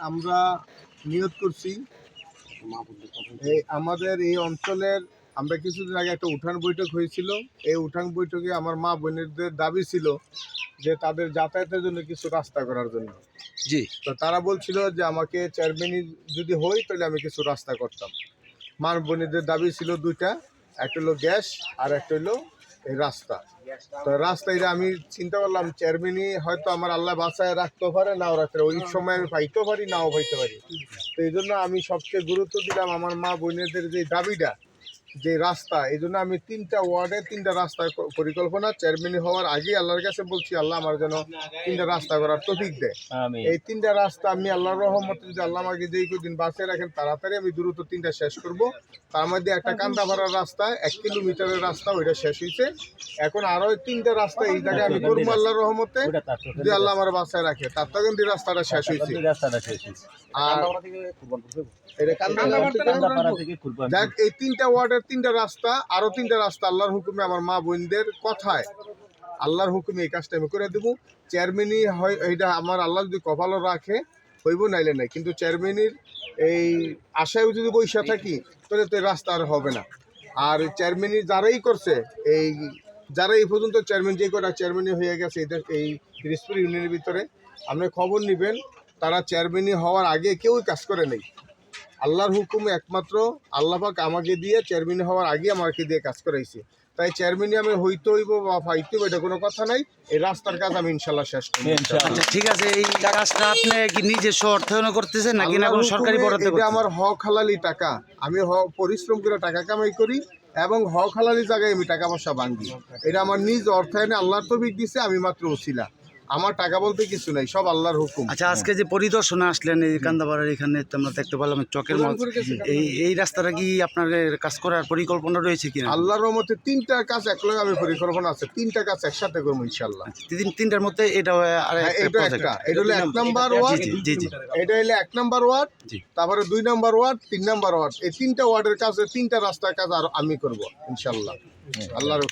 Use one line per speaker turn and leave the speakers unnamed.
আমরা নিয়োগ করছি। আমাদের এই অঞ্চলের আমরা কিছুদিন আগে একটা উঠান বৈঠক হয়েছিল। এই উঠান বৈঠকে আমার মা বোনেরদের দাবি ছিল যে তাদের যাতায়াতের জন্য কিছু রাস্তা করার জন্য।
জি।
তো তারা বলছিল যে আমাকে চেয়ারম্যানই যদি হই তাহলে আমি কিছু রাস্তা করতাম। মা বোনেদের দাবি ছিল দুইটা একটা হলো গ্যাস আর একটা হলো এই রাস্তা। তো রাস্তা এটা আমি চিন্তা করলাম চেয়ারম্যানই হয়তো আমার আল্লাহ বাসায় রাখতে পারে নাও রাখতে পারে। ওই সময় আমি পাইতেও পারি নাও পাইতে পারি। তো এই জন্য আমি সবচেয়ে গুরুত্ব দিলাম আমার মা বোনেদের যে দাবিটা যে রাস্তা এই জন্য আমি তিনটা ওয়ার্ডে তিনটা রাস্তা পরিকল্পনা চেয়ারম্যান হওয়ার আগে আল্লাহর কাছে বলছি আল্লাহ আমার যেন তিনটা রাস্তা করার তফিক দেয় এই তিনটা রাস্তা আমি আল্লাহর রহমতে যদি আল্লাহ আমাকে যেই দিন বাঁচিয়ে রাখেন তাড়াতাড়ি আমি দ্রুত তিনটা শেষ করব। তার মধ্যে একটা কান্দা কান্দাভাড়ার রাস্তা এক কিলোমিটারের রাস্তা ওইটা শেষ হয়েছে এখন আরও তিনটা রাস্তা এই জায়গায় আমি করব আল্লাহর রহমতে যদি আল্লাহ আমার বাঁচায় রাখে। তার তো কিন্তু রাস্তাটা শেষ হয়েছে আর এটা কান্দাভাড়া থেকে দেখ এই তিনটা ওয়ার্ডের তিনটা রাস্তা, আরও তিনটা রাস্তা আল্লাহর হুকুমে আমার মা বোনদের কথায়। আল্লাহর হুকুমে এই কাজটা আমি করে দেবো। চেয়ারম্যানই হয়, এইটা আমার আল্লাহ যদি কপালও রাখে, হইব নাইলে নাই। কিন্তু চেয়ারম্যানের এই আশায় যদি বৈশা থাকি, তাহলে তো রাস্তা আর হবে না। আর চেয়ারম্যানই যারাই করছে, এই যারা এই পর্যন্ত চেয়ারম্যান যে কটা চেয়ারম্যানই হয়ে গেছে এদের এই দিনাজপুর ইউনিয়নের ভিতরে, আপনি খবর নেবেন, তারা চেয়ারম্যানই হওয়ার আগে কেউই কাজ করে নেই। আল্লাহর হুকুম একমাত্র আল্লাহ পাক আমাকে দিয়ে চেয়ারম্যান হওয়ার আগে আমাকে দিয়ে কাজ করাইছে। তাই চেয়ারম্যানই আমি হইতে হইব বা ফাইতে হইব এটা কোনো কথা নাই। এই রাস্তার কাজ আমি ইনশাল্লাহ শেষ করব।
আচ্ছা ঠিক আছে এই কাজটা আপনি কি নিজস্ব অর্থায়ন করতেছেন নাকি না কোনো সরকারি বরাদ্দ
এটা আমার হক হালালি টাকা। আমি হ- পরিশ্রম করে টাকা কামাই করি এবং হক হালালি জায়গায় আমি টাকা পয়সা ভাঙ্গি এটা আমার নিজ অর্থায়নে আল্লাহর তবিক দিছে আমি মাত্র ওসিলা। আমার টাকা বলতে কিছু নাই সব আল্লাহর হুকুম।
আচ্ছা আজকে যে পরিদর্শনে আসলেন এই কান্দাপাড়ার এখানে তো আমরা দেখতে পেলাম চকের মধ্যে এই এই রাস্তাটা কি আপনার কাজ করার পরিকল্পনা রয়েছে কিনা?
আল্লাহর রহমতে তিনটা কাজ একলগে আমি পরিকল্পনা আছে তিনটা কাজ একসাথে করব ইনশাল্লাহ
আচ্ছা, তিন তিনটার মধ্যে এটা আর
হ্যাঁ,
একটা
এটা একটা এটা হলো এক নাম্বার ওয়ার্ড
জি জি জি।
এটা হলো এক নাম্বার ওয়ার্ড তারপরে দুই নাম্বার ওয়ার্ড তিন নাম্বার ওয়ার্ড। এই তিনটা ওয়ার্ডের কাছে তিনটা রাস্তার কাজ আর আমি করব ইনশাল্লাহ আল্লাহর